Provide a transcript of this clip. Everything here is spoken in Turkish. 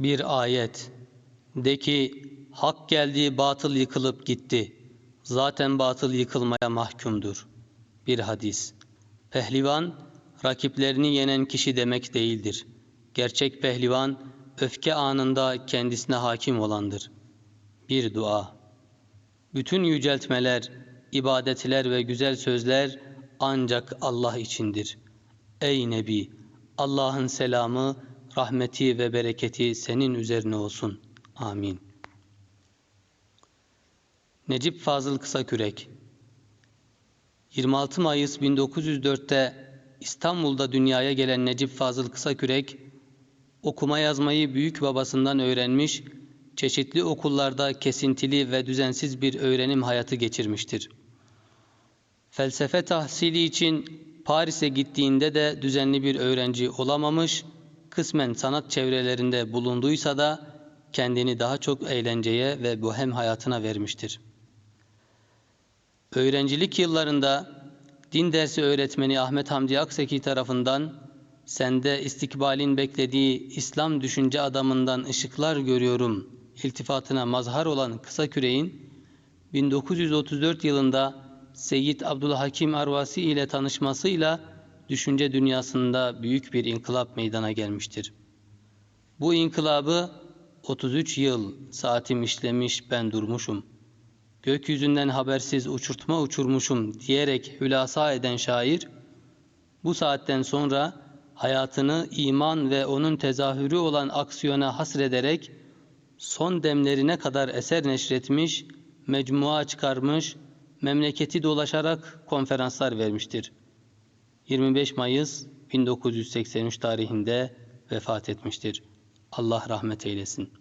Bir ayet. De ki, hak geldi, batıl yıkılıp gitti. Zaten batıl yıkılmaya mahkumdur. Bir hadis. Pehlivan, rakiplerini yenen kişi demek değildir. Gerçek pehlivan, öfke anında kendisine hakim olandır. Bir dua. Bütün yüceltmeler, ibadetler ve güzel sözler ancak Allah içindir. Ey Nebi! Allah'ın selamı, rahmeti ve bereketi senin üzerine olsun. Amin. Necip Fazıl Kısakürek 26 Mayıs 1904'te İstanbul'da dünyaya gelen Necip Fazıl Kısakürek, okuma yazmayı büyük babasından öğrenmiş, çeşitli okullarda kesintili ve düzensiz bir öğrenim hayatı geçirmiştir. Felsefe tahsili için Paris'e gittiğinde de düzenli bir öğrenci olamamış, kısmen sanat çevrelerinde bulunduysa da kendini daha çok eğlenceye ve bohem hayatına vermiştir. Öğrencilik yıllarında din dersi öğretmeni Ahmet Hamdi Akseki tarafından sende istikbalin beklediği İslam düşünce adamından ışıklar görüyorum iltifatına mazhar olan kısa küreğin 1934 yılında Seyyid Abdülhakim Arvasi ile tanışmasıyla düşünce dünyasında büyük bir inkılap meydana gelmiştir. Bu inkılabı 33 yıl saatim işlemiş ben durmuşum. Gökyüzünden habersiz uçurtma uçurmuşum diyerek hülasa eden şair, bu saatten sonra hayatını iman ve onun tezahürü olan aksiyona hasrederek son demlerine kadar eser neşretmiş, mecmua çıkarmış, memleketi dolaşarak konferanslar vermiştir. 25 Mayıs 1983 tarihinde vefat etmiştir. Allah rahmet eylesin.